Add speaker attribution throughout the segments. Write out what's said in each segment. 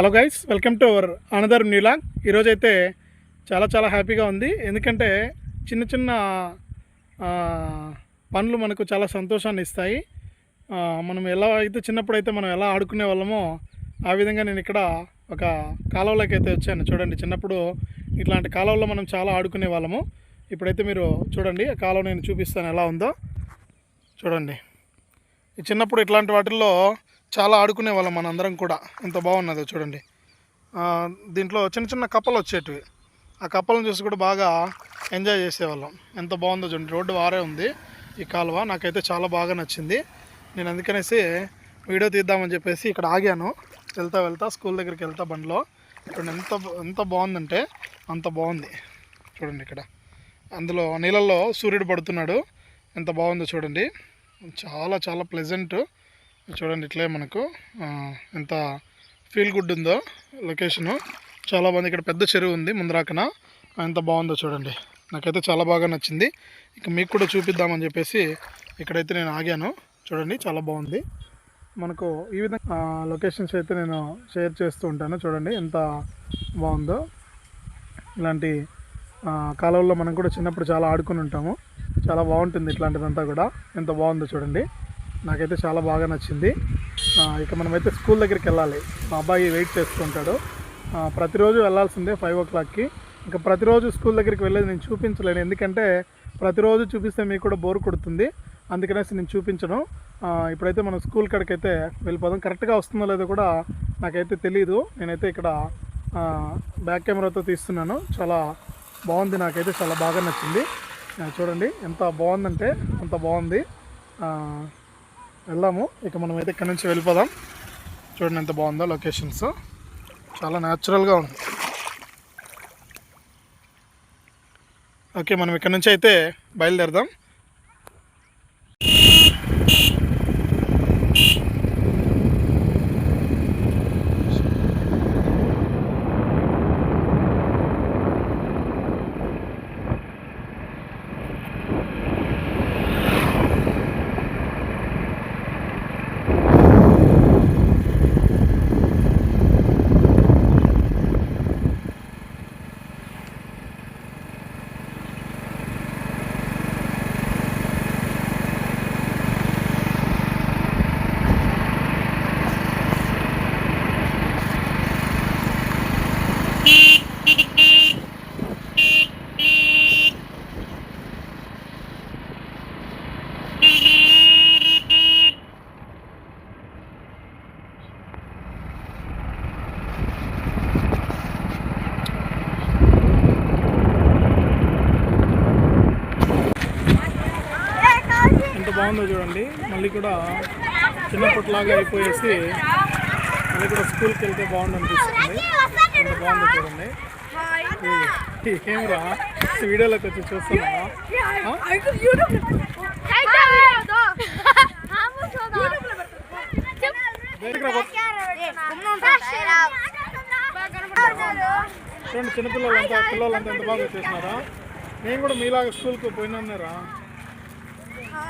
Speaker 1: Hello guys welcome to our another new vlog. ఈరోజైతే చాలా చాలా హ్యాపీగా ఉంది. ఎందుకంటే చిన్న చిన్న పనులు మనకు చాలా సంతోషాన్ని ఇస్తాయి. మనం ఎలా అయితే చిన్నప్పుడు అయితే మనం ఎలా ఆడుకునే వాళ్ళమో ఆ విధంగా నేను ఇక్కడ ఒక కాలువలోకి అయితే వచ్చాను. చూడండి చిన్నప్పుడు ఇట్లాంటి కాలువలో మనం చాలా ఆడుకునే వాళ్ళము. ఇప్పుడైతే మీరు చూడండి ఆ కాలువ నేను చూపిస్తాను ఎలా ఉందో. చూడండి ఈ చిన్నప్పుడు ఇట్లాంటి వాటిల్లో చాలా ఆడుకునే వాళ్ళం మనందరం కూడా. ఎంత బాగున్నదో చూడండి. దీంట్లో చిన్న చిన్న కప్పలు వచ్చేటివి. ఆ కప్పలను చూసి కూడా బాగా ఎంజాయ్ చేసేవాళ్ళం. ఎంత బాగుందో చూడండి. రోడ్డు వారే ఉంది. ఈ కాలువ నాకైతే చాలా బాగా నచ్చింది. నేను అందుకనేసి వీడియో తీద్దామని చెప్పేసి ఇక్కడ ఆగాను. వెళ్తా వెళ్తా స్కూల్ దగ్గరికి వెళ్తా బండిలో. చూడండి ఎంత ఎంత బాగుందంటే అంత బాగుంది. చూడండి ఇక్కడ. అందులో నీళ్ళల్లో సూర్యుడు పడుతున్నాడు. ఎంత బాగుందో చూడండి. చాలా చాలా ప్లెజెంట్ చూడండి ఇట్లే మనకు ఎంత ఫీల్ గుడ్ ఉందో లొకేషను చాలా బాగుంది ఇక్కడ పెద్ద చెరువు ఉంది ముందరాకన. ఎంత బాగుందో చూడండి. నాకైతే చాలా బాగా నచ్చింది. ఇక మీకు కూడా చూపిద్దామని చెప్పేసి ఇక్కడైతే నేను ఆగాను. చూడండి చాలా బాగుంది. మనకు ఈ విధంగా లొకేషన్స్ అయితే నేను షేర్ చేస్తూ ఉంటాను. చూడండి ఎంత బాగుందో. ఇలాంటి ఆ, కాలువల్లో మనం కూడా చిన్నప్పుడు చాలా ఆడుకుని ఉంటాము. చాలా బాగుంటుంది ఇట్లాంటిదంతా కూడా. ఎంత బాగుందో చూడండి. నాకైతే చాలా బాగా నచ్చింది. ఇక మనమైతే స్కూల్ దగ్గరికి వెళ్ళాలి. మా అబ్బాయి వెయిట్ చేస్తుంటాడు. ప్రతిరోజు వెళ్ళాల్సిందే ఫైవ్ ఓ క్లాక్కి. ఇంకా ప్రతిరోజు స్కూల్ దగ్గరికి వెళ్ళేది నేను చూపించలేను. ఎందుకంటే ప్రతిరోజు చూపిస్తే మీకు కూడా బోర్ కొడుతుంది. అందుకనేసి నేను చూపించను. ఇప్పుడైతే మనం స్కూల్ కాడికైతే వెళ్ళిపోదాం. కరెక్ట్గా వస్తుందో లేదో కూడా నాకైతే తెలియదు నేనైతే ఇక్కడ బ్యాక్ కెమెరాతో తీస్తున్నాను. చాలా బాగుంది. నాకైతే చాలా బాగా నచ్చింది. చూడండి ఎంత బాగుందంటే అంత బాగుంది. వెళ్ళాము. ఇక మనం అయితే ఇక్కడ నుంచి వెళ్ళిపోదాం. చూడండి ఎంత బాగుందో లొకేషన్స్. చాలా న్యాచురల్గా ఉంది. ఓకే మనం ఇక్కడ నుంచి అయితే బయలుదేరదాం. బాగుందో చూడండి. మళ్ళీ కూడా చిన్నప్పటిలాగా అయిపోయేసి మళ్ళీ కూడా స్కూల్కి వెళ్తే బాగుండు అనిపిస్తుంది ఎంత బాగుందో చూడండి. ఈ- ఏమిరా వీడియోలోకి వచ్చి చూస్తున్నావా? బయటికి రా బాబు. చూడండి చిన్నపిల్లలంతా పిల్లలంతా ఎంత బాగా చేసినారా నేను కూడా మీలాగా స్కూల్కి పోయినారా అంతా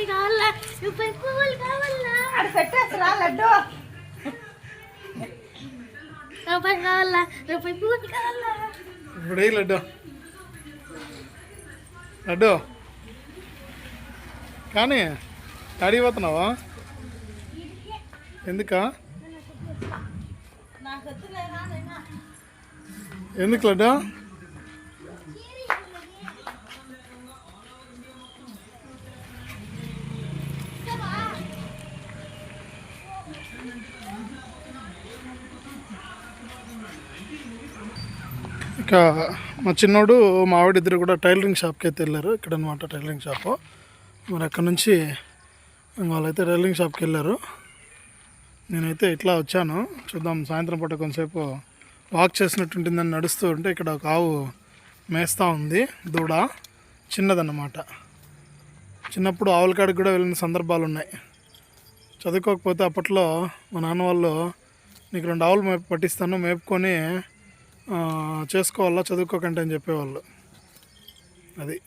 Speaker 1: పేరెంట్ పేరెంట్ ఏమే
Speaker 2: రూపాయి కావాలా రూపాయి పువ్వులు కావాలా
Speaker 1: ఇప్పుడు ఏ లడ్డు లడ్డు కానీ అడిగిపోతున్నావా ఎందుక ఎందుకు లడ్డు ఇంకా మా చిన్నోడు మా ఆవిడ ఇద్దరు కూడా టైలరింగ్ షాప్కి అయితే వెళ్ళారు. ఇక్కడ అనమాట టైలరింగ్ షాపు. మరి అక్కడ నుంచి వాళ్ళైతే టైలరింగ్ షాప్కి వెళ్ళారు. నేనైతే ఇట్లా వచ్చాను. చూద్దాం సాయంత్రం పూట కొంతసేపు వాక్ చేసినట్టుంటుందని నడుస్తూ ఉంటే ఇక్కడ ఒక ఆవు మేస్తూ ఉంది దూడ. చిన్నదన్నమాట. చిన్నప్పుడు ఆవుల కాడికి కూడా వెళ్ళిన సందర్భాలు ఉన్నాయి. చదువుకోకపోతే అప్పట్లో మా నాన్న వాళ్ళు నీకు రెండు ఆవులు మేపు పట్టిస్తాను మేపుకొని చేసుకోవాలా చదువుకోకండి అని చెప్పేవాళ్ళు. అది.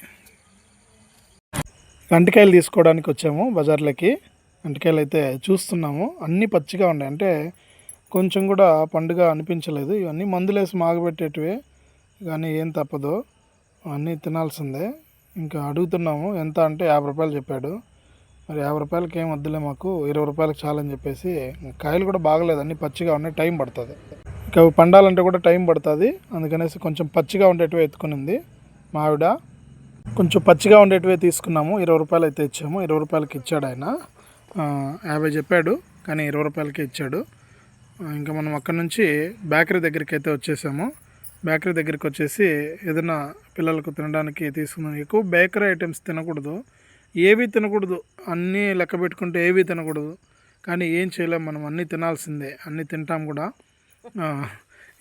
Speaker 1: అంటికాయలు తీసుకోవడానికి వచ్చాము బజార్లోకి. అంటికాయలు అయితే చూస్తున్నాము. అన్నీ పచ్చిగా ఉన్నాయి. అంటే కొంచెం కూడా పండుగ అనిపించలేదు. ఇవన్నీ మందులేసి మాగబెట్టేటివే. కానీ ఏం తప్పదు. అన్నీ తినాల్సిందే. ఇంకా అడుగుతున్నాము ఎంత అంటే యాభై రూపాయలు చెప్పాడు. మరి యాభై రూపాయలకి ఏం వద్దులే మాకు. ఇరవై రూపాయలకు చాలని చెప్పేసి కాయలు కూడా బాగలేదు. అన్నీ పచ్చిగా ఉన్నాయి. టైం పడుతుంది. అవి పండాలంటే కూడా టైం పడుతుంది. అందుకనేసి కొంచెం పచ్చిగా ఉండేటివి ఎత్తుకునింది మా ఆవిడ. కొంచెం పచ్చిగా ఉండేటివే తీసుకున్నాము. ఇరవై రూపాయలు అయితే ఇచ్చాము. ఇరవై రూపాయలకి ఇచ్చాడు ఆయన. యాభై చెప్పాడు కానీ ఇరవై రూపాయలకి ఇచ్చాడు. ఇంకా మనం అక్కడ నుంచి బేకరీ దగ్గరికి అయితే వచ్చేసాము. బేకరీ దగ్గరికి వచ్చేసి ఏదైనా పిల్లలకు తినడానికి తీసుకున్నాం ఎక్కువ బేకరీ ఐటమ్స్ తినకూడదు. ఏవి తినకూడదు. అన్నీ లెక్క పెట్టుకుంటే ఏవి తినకూడదు. కానీ ఏం చేయలేము మనం. అన్నీ తినాల్సిందే. అన్నీ తింటాం కూడా.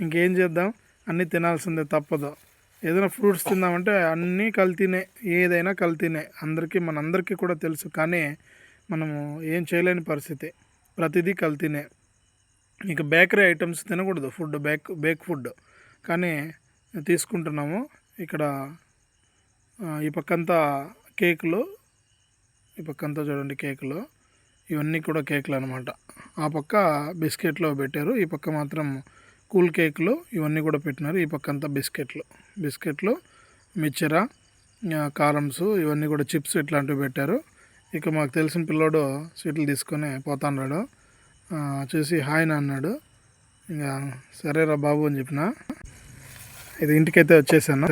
Speaker 1: ఇంకేం చేద్దాం? అన్నీ తినాల్సిందే తప్పదు. ఏదైనా ఫ్రూట్స్ తిందామంటే అన్నీ కల్తీనే ఏదైనా కల్తీనే. అందరికీ మనందరికీ కూడా తెలుసు. కానీ మనము ఏం చేయలేని పరిస్థితి. ప్రతిదీ కల్తీనే. ఇక బేకరీ ఐటమ్స్ తినకూడదు. Food bake bake food. కానీ తీసుకుంటున్నాము. ఇక్కడ ఈ పక్కంతా కేకులు. ఈ పక్కంతా చూడండి కేకులు. ఇవన్నీ కూడా కేకులు అనమాట ఆ పక్క బిస్కెట్లో పెట్టారు. ఈ పక్క మాత్రం కూల్ కేకులు ఇవన్నీ కూడా పెట్టినారు. ఈ పక్క అంతా బిస్కెట్లు. బిస్కెట్లు మిక్చర కారమ్స్ ఇవన్నీ కూడా చిప్స్ ఇట్లాంటివి పెట్టారు. ఇక మాకు తెలిసిన పిల్లోడు స్వీట్లు తీసుకొని పోతాన్నాడు. చూసి హాయ్ నా అన్నాడు. ఇంకా సరేరా బాబు అని చెప్పిన. ఇది ఇంటికైతే వచ్చేసాను.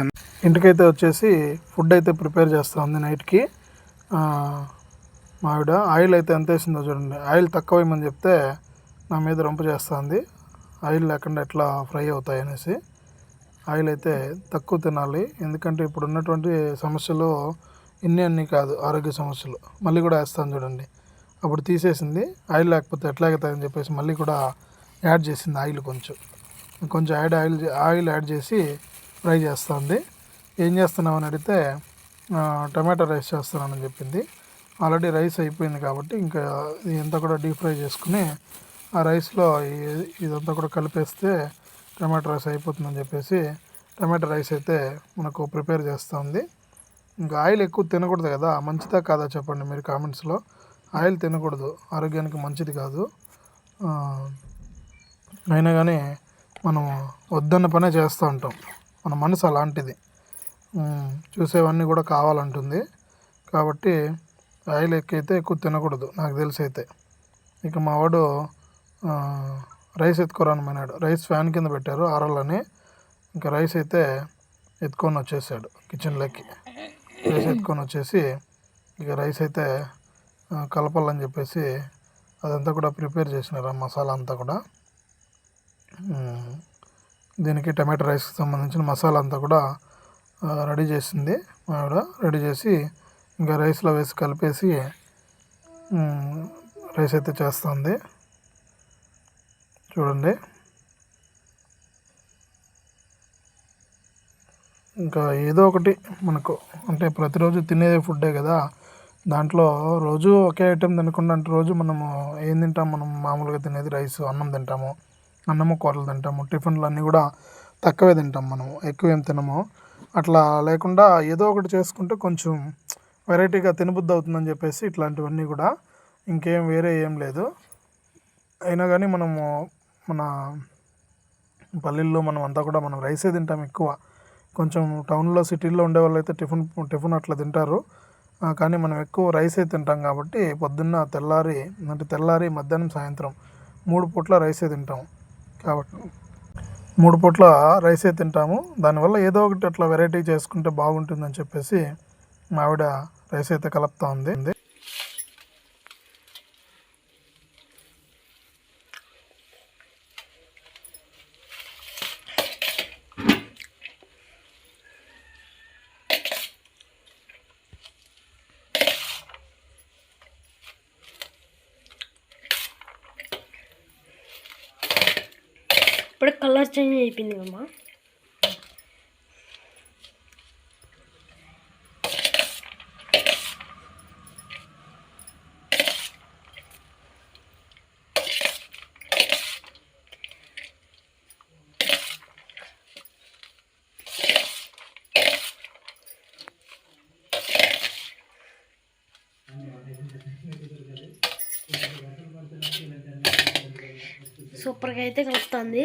Speaker 1: ఇంటికైతే వచ్చేసి ఫుడ్ అయితే ప్రిపేర్ చేస్తా ఉంది నైట్కి. మా ఆవిడ ఆయిల్ అయితే ఎంత వేసిందో చూడండి. ఆయిల్ తక్కువ ఏమని చెప్తే నా మీద రంపు చేస్తుంది. ఆయిల్ లేకుండా ఎట్లా ఫ్రై అవుతాయి అనేసి ఆయిల్ అయితే తక్కువ తినాలి. ఎందుకంటే ఇప్పుడు ఉన్నటువంటి సమస్యలు ఇన్ని అన్నీ కాదు ఆరోగ్య సమస్యలు. మళ్ళీ కూడా వేస్తాను చూడండి. అప్పుడు తీసేసింది. ఆయిల్ లేకపోతే ఎట్లా అవుతాయని చెప్పేసి మళ్ళీ కూడా యాడ్ చేసింది ఆయిల్ కొంచెం. కొంచెం యాడ్ ఆయిల్ ఆయిల్ యాడ్ చేసి ఫ్రై చేస్తుంది. ఏం చేస్తున్నామని అడిగితే టమాటా రైస్ చేస్తున్నానని చెప్పింది. ఆల్రెడీ రైస్ అయిపోయింది కాబట్టి ఇంకా ఇదంతా కూడా డీప్ ఫ్రై చేసుకుని ఆ రైస్లో ఇదంతా కూడా కలిపేస్తే టమాటా రైస్ అయిపోతుందని చెప్పేసి టమాటా రైస్ అయితే మనకు ప్రిపేర్ చేస్తూ ఉంది. ఇంకా ఆయిల్ ఎక్కువ తినకూడదు కదా మంచిదా కాదా చెప్పండి మీరు కామెంట్స్లో. ఆయిల్ తినకూడదు ఆరోగ్యానికి మంచిది కాదు. అయినా కానీ మనం వద్దన్న పనే చేస్తూ ఉంటాం. మన మనసు అలాంటిది. చూసేవన్నీ కూడా కావాలంటుంది. కాబట్టి ఆయిల్ ఎక్కైతే ఎక్కువ తినకూడదు నాకు తెలిసి అయితే ఇక మా వాడు రైస్ ఎత్తుకోరానమన్నాడు రైస్ ఫ్యాన్ కింద పెట్టారు ఆరాలని. ఇంకా రైస్ అయితే ఎత్తుకొని వచ్చేసాడు కిచెన్లోకి. రైస్ ఎత్తుకొని వచ్చేసి ఇక రైస్ అయితే కలపాలని చెప్పేసి అదంతా కూడా ప్రిపేర్ చేసినారు ఆ మసాలా అంతా కూడా. దీనికి టమాటో రైస్కి సంబంధించిన మసాలా అంతా కూడా రెడీ చేసింది ఆవిడ. రెడీ చేసి ఇంకా రైస్లో వేసి కలిపేసి రైస్ అయితే చేస్తుంది. చూడండి. ఇంకా ఏదో ఒకటి మనకు అంటే ప్రతిరోజు తినేదే ఫుడ్డే కదా. దాంట్లో రోజు ఒకే ఐటెం తినకుండా అంటే రోజు మనము ఏం తింటాం? మనం మామూలుగా తినేది రైస్ అన్నం తింటాము. అన్నము కూరలు తింటాము. టిఫిన్లు అన్నీ కూడా తక్కువే తింటాం మనం ఎక్కువ ఏం తినము. అట్లా లేకుండా ఏదో ఒకటి చేసుకుంటే కొంచెం వెరైటీగా తినబుద్ధి అవుతుందని చెప్పేసి ఇట్లాంటివన్నీ కూడా. ఇంకేం వేరే ఏం లేదు. అయినా కానీ మనము మన పల్లెల్లో మనం అంతా కూడా మనం రైసే తింటాం ఎక్కువ. కొంచెం టౌన్లో సిటీల్లో ఉండే వాళ్ళు అయితే టిఫిన్ టిఫిన్ అట్లా తింటారు. కానీ మనం ఎక్కువ రైసే తింటాం కాబట్టి పొద్దున్న తెల్లారి అంటే తెల్లారి మధ్యాహ్నం సాయంత్రం మూడు పూట్ల రైసే తింటాం. కాబట్టి మూడు పూట్ల రైసే తింటాము. దానివల్ల ఏదో ఒకటి అట్లా వెరైటీ చేసుకుంటే బాగుంటుందని చెప్పేసి మావిడ రైస్ అయితే కలుపుతా ఉంది
Speaker 2: ఇప్పుడు కలర్ చేంజ్ అయిపోయింది అమ్మా సూపర్గా అయితే కలుపుతుంది.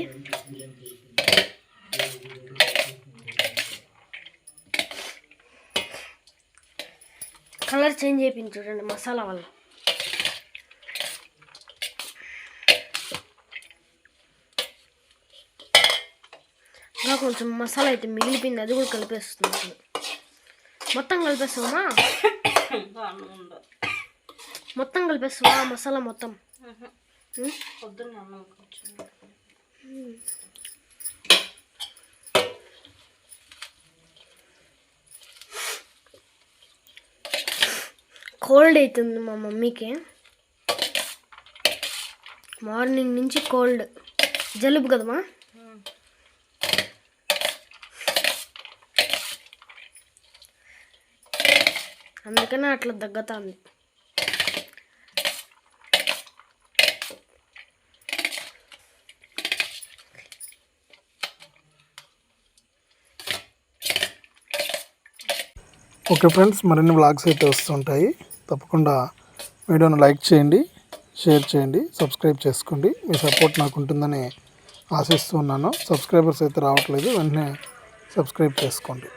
Speaker 2: కలర్ చేంజ్ అయిపోయింది చూడండి మసాలా వల్ల. ఇంకా కొంచెం మసాలా అయితే మిగిలిపోయింది అది కూడా కలిపేస్తుంది. మొత్తం కలిపేస్తావా? మొత్తం కలిపేస్తావా? మసాలా మొత్తం?
Speaker 3: పొద్దున్న అన్నం
Speaker 2: కోల్డ్ అవుతుంది మా మమ్మీకి. మార్నింగ్ నుంచి కోల్డ్. జలుబు కదమ్మా? అందుకనే అట్లా దగ్గతాంది
Speaker 1: ఓకే ఫ్రెండ్స్ మరిన్ని వ్లాగ్స్ అయితే వస్తుంటాయి. తప్పకుండా వీడియోను లైక్ చేయండి షేర్ చేయండి సబ్స్క్రైబ్ చేసుకోండి. మీ సపోర్ట్ నాకు ఉంటుందని ఆశిస్తూ ఉన్నాను. సబ్స్క్రైబర్స్ అయితే రావట్లేదు వెంటనే సబ్స్క్రైబ్ చేసుకోండి.